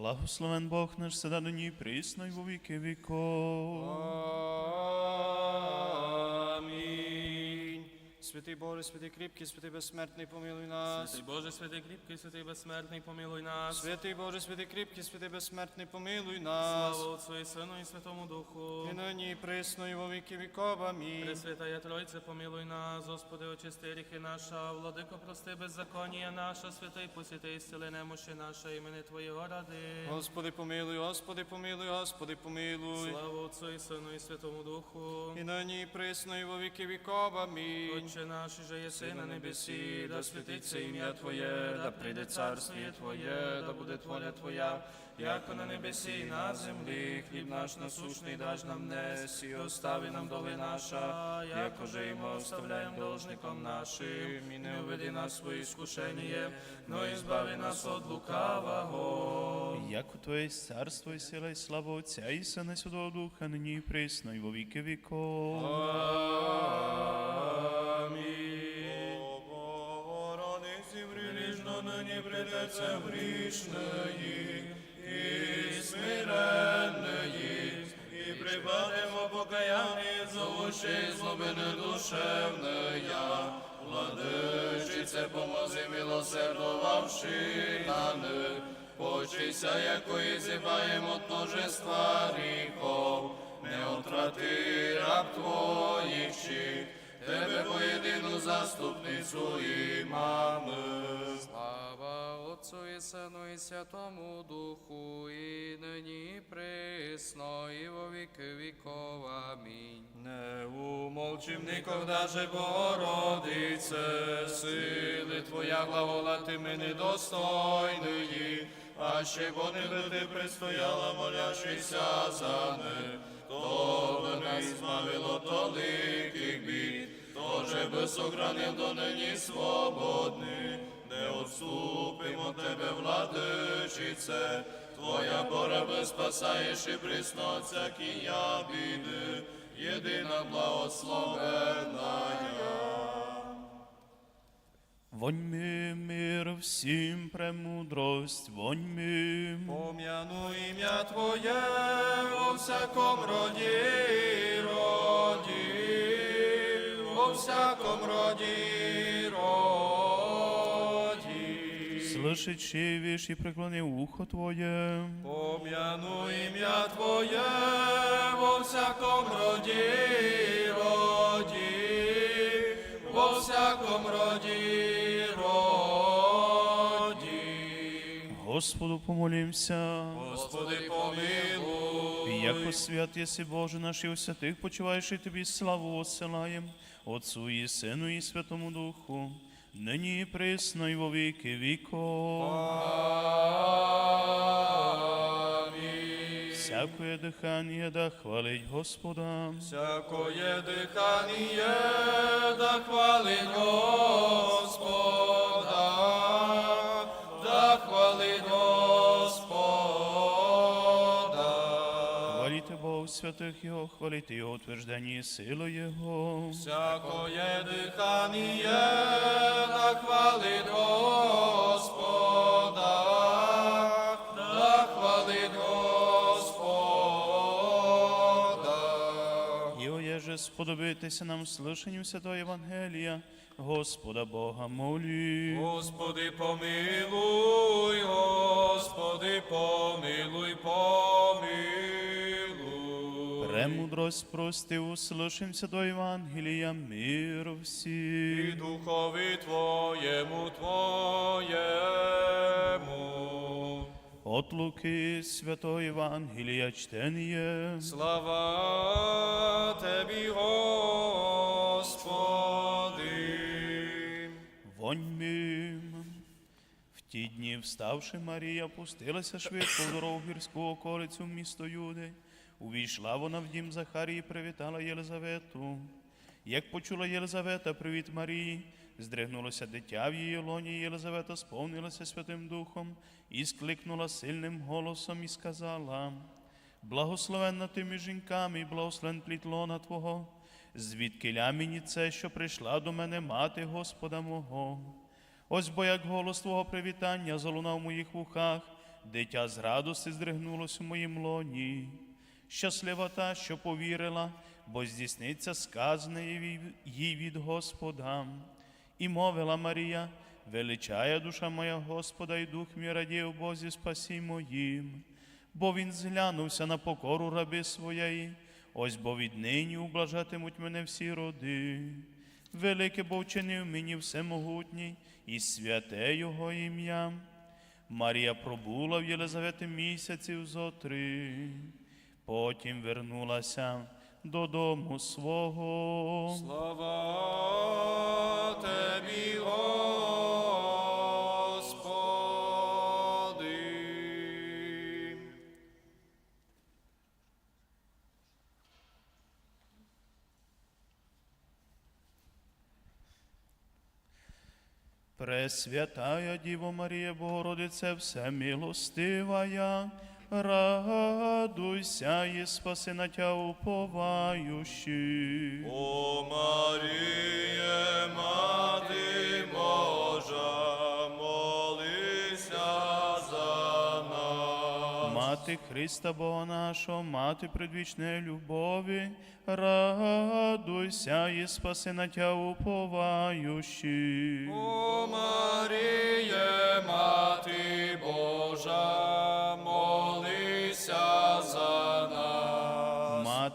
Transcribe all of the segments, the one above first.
Благословен Бог наш седа нині ній й во віки віков. Святий Боже, святий кріпкий, святий безсмертний, помилуй нас. Святий Боже, святий кріпкий, святий безсмертний, помилуй нас. Святий Боже, святий кріпкий, святий безсмертний, помилуй нас. Слава Отцу і Сину і Святому Духу. І нині і присно, і во віки віков. Амінь. Пресвятая Тройце, помилуй нас, Господи, очисти ріхи наша, владико, прости беззаконія наша, святий посіти і стіли немощі наша, імени Твоєго ради. Господи, помилуй, Господи, помилуй, Господи, помилуй. Слава Отцу і Сину і Святому Духу. І нині і присно, і во віки віков. Амінь. Отче наш, же єси на небесі, да святиться ім'я Твоє, да прийде царствіє Твоє, да буде воля Твоя, як на небесі і на землі. Хліб наш насущний даж нам днес, і остави нам доли наша, як уже і ми оставляємо должником нашим, і не введи нас свої скушення, но і збави нас від лукавого. Як у Твоє царство і сила і слава Отця і Сина і Святого Духа, нині і присно й во віки віков. Нині придеться грішної і смиренної, і припадемо покаяння за очі злобини душевної. Владичице, помози милосердувавши на них, почися, якої зібаємо от множества гріхов, не отрати раб твоїх тебе поєдину заступницю і мами. Отцу і Сину і Святому Духу, і нині присно, і во віки віков. Амінь. Не умолчим никогда же, Богородице, сили Твоя глаголати ми недостойної, а ще би ти пристояла, молящися за не, то би не збавило толиких бід, то же би сохранив до нині свободний, не отступимо тебе, владичице, Твоя пора спасаєш і присно всякі я біди, єдина благословенна. Воньми мир всім премудрость, воньми. Пом'яну ім'я Твоє у всяком роді, роді, у всяком роді, Слышачи, віж і преклони ухо Твоє. Пом'яну ім'я Твоє во всяком роді, роді, во всяком роді, роді. Господу помолімся. Господи, помилуй. Яко свят єси Боже наш і у святих почуваєш і тобі славу осилаєм, Отцу і Сину і Святому Духу, нині і присно і во віки віков. Амінь. Всякое дихання да хвалить Господа. Всякое дихання да хвалить Господа, святих Його, хваліте Його утверждені силою Його. Всякое дихання да хвалить Господа, да хвалить Господа. І оєже сподобитися нам слушанню Святого Євангелія, Господа Бога молі. Господи, помилуй, Господи, помилуй, помилуй. Премудрость прости, услышимся до Євангелія, мир І всім. духові Твоєму, Твоєму. От Луки Святого Євангелія чтеніє. Слава Тебі, Господи. Воньмим. В ті дні, вставши Марія, пустилася швидко в дорогу гірську околицю в місто Юди. Увійшла вона в дім Захарії привітала Єлизавету. Як почула Єлизавета привіт Марії, здригнулося дитя в її лоні, Єлизавета сповнилася Святим Духом і скликнула сильним голосом і сказала: Благословенна ти між жінками, і благословен плід лона Твого, звідки ля мені це, що прийшла до мене мати Господа мого. Ось бо як голос Твого привітання залунав в моїх вухах, дитя з радости здригнулось у моїм лоні. Щаслива та, що повірила, бо здійсниться сказане їй- від Господа. І мовила Марія, величає душа моя Господа, і дух мій радіє в Бозі спасі моїм, бо він зглянувся на покору раби своєї, ось бо віднині ублажатимуть мене всі роди. Велике бо вчинив мені всемогутній, і святе Його ім'я. Марія пробула в Єлизавети місяців зо три, потім вернулася додому свого. Слава Тебі, Господи. Пресвятая Діво Марія, Богородице, всемилостивая, радуйся і спаси на Тя уповающих. О Маріє, Мати Божа, молися за нас. Мати Христа Бога нашого, мати предвічної любові, радуйся і спаси на Тя уповающих. О Маріє, Мати Божа,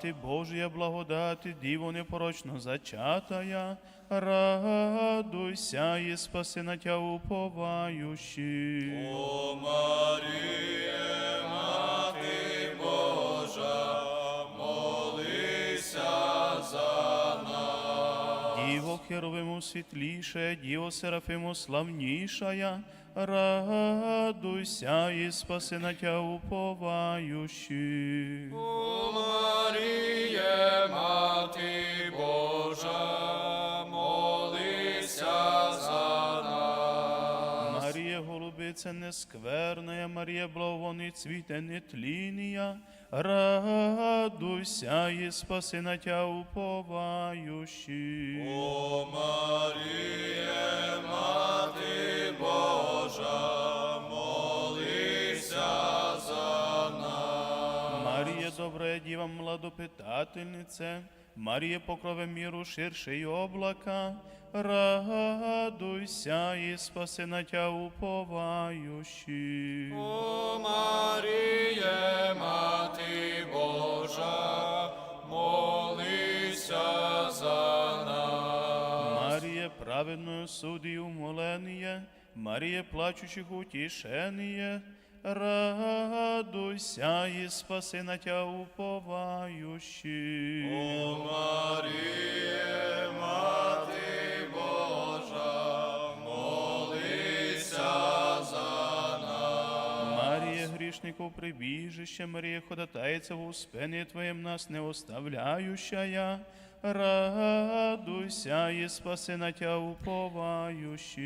Мати Божія благодати, Діво непорочно зачатая, радуйся і спаси на Тя уповающих. О Маріє, Мати Божа, молися за нас. Діво Херовиму світліше, Діво Серафиму славнішая, радуйся і спаси на Тя уповающих. О Маріє, Мати Божа, молися за нас. Марія голубице нескверная, Марія благовонний цвіте нетлінія, радуйся і спаси на Тя уповающих. О Маріє, Мати діва младопитательнице, Марія покрове міру ширше й облака, радуйся і спаси на Тя уповающих. О Маріє, Мати Божа, молися за нас. Марія праведною суддію моленіє, Марія плачучих утішеніє, радуйся і спаси на Тя уповающих. О Маріє, Мати Божа, молися за нас. Марія грішнику прибіжище, Марія ходатайця в успені Твоєм нас не оставляющая, радуйся і спаси на Тя уповающих.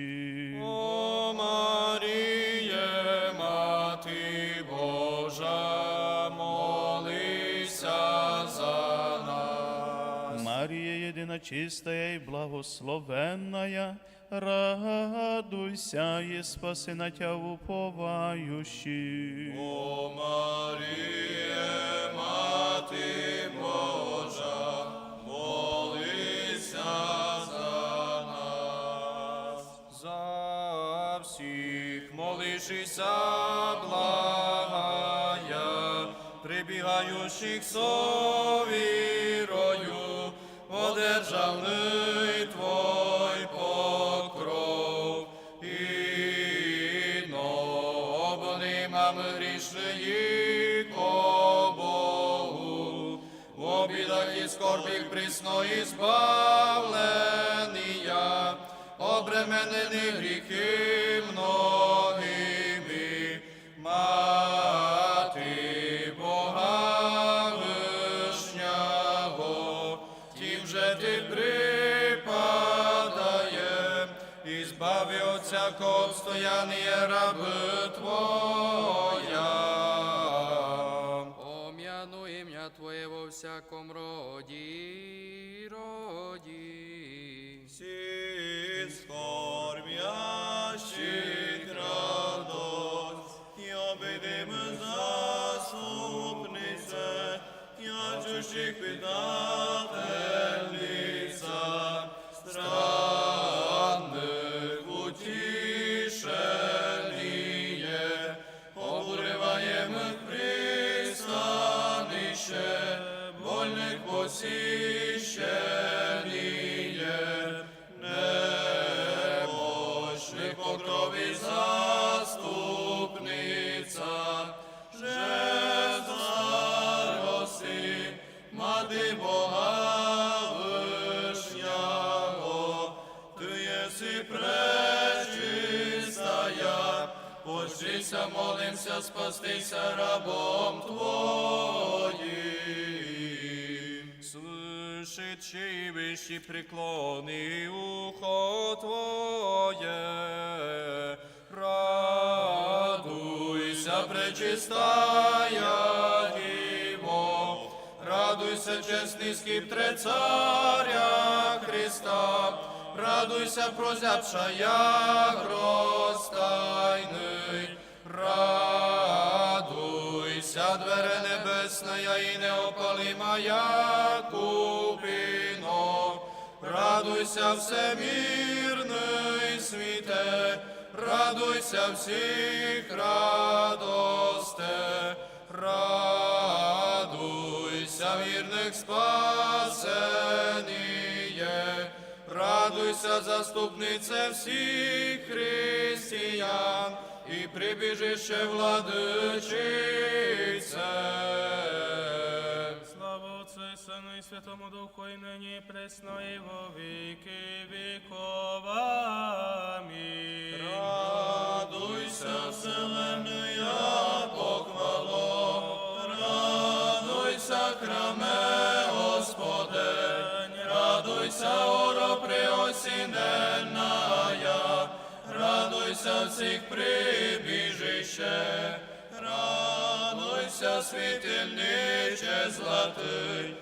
О Маріє, Мати Божа, молися за нас. Марія єдина чистая і благословенная, радуйся і спаси на Тя уповающих. О Маріє, всіх благая, прибігаючих совірою, одержавний Твой покров, і обнимам грішної Богу, в обідах і скорбіх і збавлення, обременені гріхи многими, мати Бога вишнього, тим же ти припадає, і збави от всякого обстояння раби Твоя. Помяну ім'я Твоє во всяком роді, роді. see. Слышичи вищі преклони ухо Твоє, радуйся, пречистая Діво, радуйся, чесний скиптре царя Христа, радуйся, прозябшая гростайний, радуйся, двере небесная і неопалимая купино, радуйся, всемирний світе, радуйся всіх радосте, радуйся, вірних спасеніє, радуйся, заступнице всіх християн, і прибіжище владичице. Сину і Святому Духу, і нині і пресно, і во віки віков. Амінь. Радуйся, вселенная похвало, радуйся, храме Господень, радуйся, оро преосіненная, радуйся всіх прибіжище, радуйся, світильниче златий,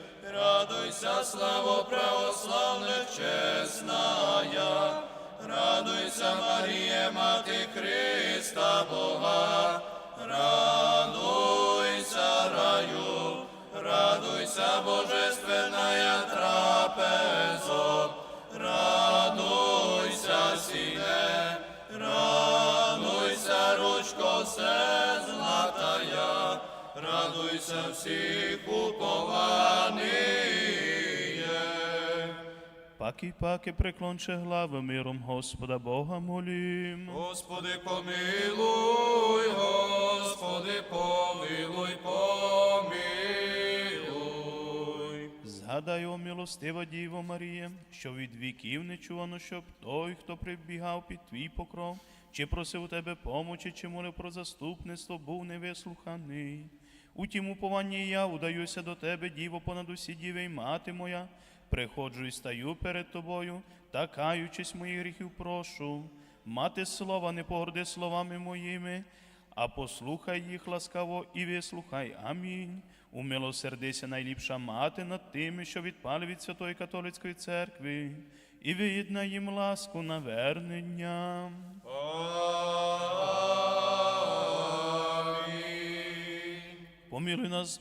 радуйся, славо православних чесная, Радуйся, Марія, Мати Христа Бога, радуйся, раю, радуйся, Божественная трапезо, радуйся, сіне, радуйся, ручко все златая, радуйся всіх упованиє. Паки, паки, преклонче глави миром Господа Бога молім. Господи, помилуй, Господи, помилуй, помилуй. Згадай, о милостива Діво Марія, що від віків не чувано, щоб той, хто прибігав під твій покров, чи просив у тебе помочі, чи молив про заступництво, був невислуханий. У тім упованні я удаюся до тебе, діво, понад усі діви й мати моя, приходжу і стаю перед тобою, та каючись моїх гріхів прошу. Мати слова, не погорди словами моїми, а послухай їх ласкаво і вислухай. Амінь. Умилосердися найліпша мати над тими, що відпали від Святої Католицької церкви, і видна їм ласку навернення. Амінь. Помилуй нас,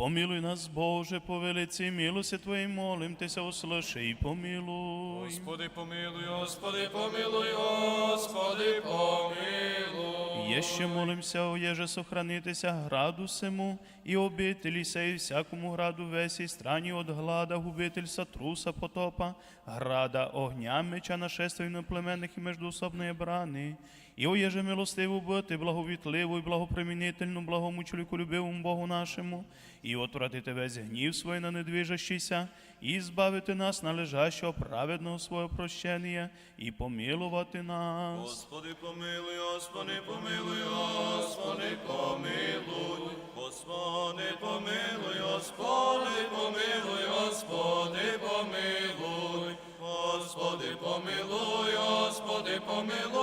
помилуй нас, Боже, по велиці милості Твоїй молим, Тися услыши і помилуй. Господи, помилуй, Господи, помилуй, Господи, помилуй. Єще молимся, оєже сохранитися граду сему, і обителі сей всякому граду весі, страні от глада, губительства, труса, потопа, града, огня, меча, нашествия іноплеменних і междуособної брани. І оєже милостиву бути, благовітливу і благопримінительну, благому чоловіку любивому Богу нашому, і отвратити весь гнів свій на недвижащийся, і збавити нас належащого праведного свого прощення, і помилувати нас. Господи, помилуй, Господи, помилуй, Господи, помилуй. Господи, помилуй, Господи, помилуй, Господи, помилуй. Господи, помилуй, Господи, помилуй,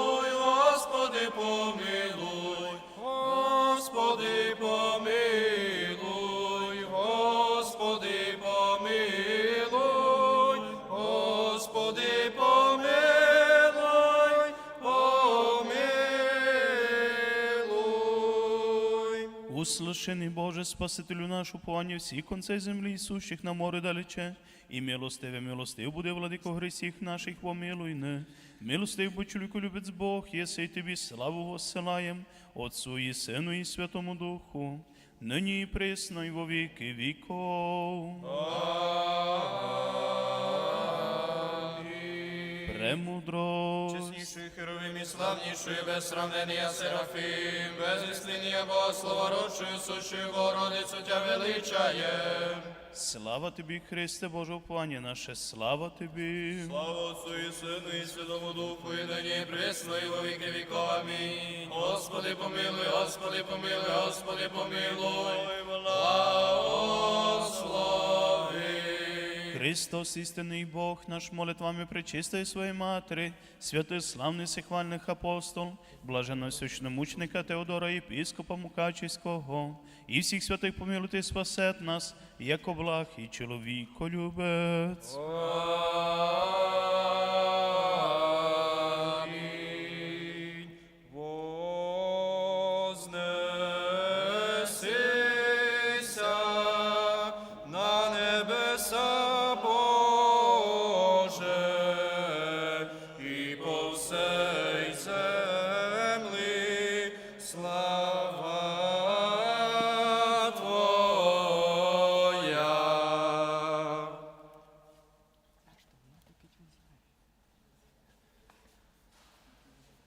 помилуй. Услышаний Боже, Спасителю наш, уповання всіх концей землі і сущих на море далече, і милостиве милостив буде владико гресіх наших, помилуй не. Милостив, бо чоловіку любець Бог, єси й тобі славу воссилаєм, Отцу і Сину і Святому Духу, нині і присно, і во віки віков. Премудрость. Чесніший херовим і славніший, без сравнення Серафім, без істиння Богослова, рочою сущою Богородицю тя величає. Слава тобі, Христе, Боже уповання наше, слава тобі. Слава Отцу і Сину і Святому Духу, і нині і присно, і во віки віков. Амінь. Господи помилуй, Господи помилуй, Господи помилуй. Благослови. Христос, істинний Бог, наш молитвами причистої своєї Матері, святий славний сихвальних апостол, блаженного священомучника Теодора епископа Мукачівського, і всіх святих помилуйте спасет нас, як облах і чоловіко любець.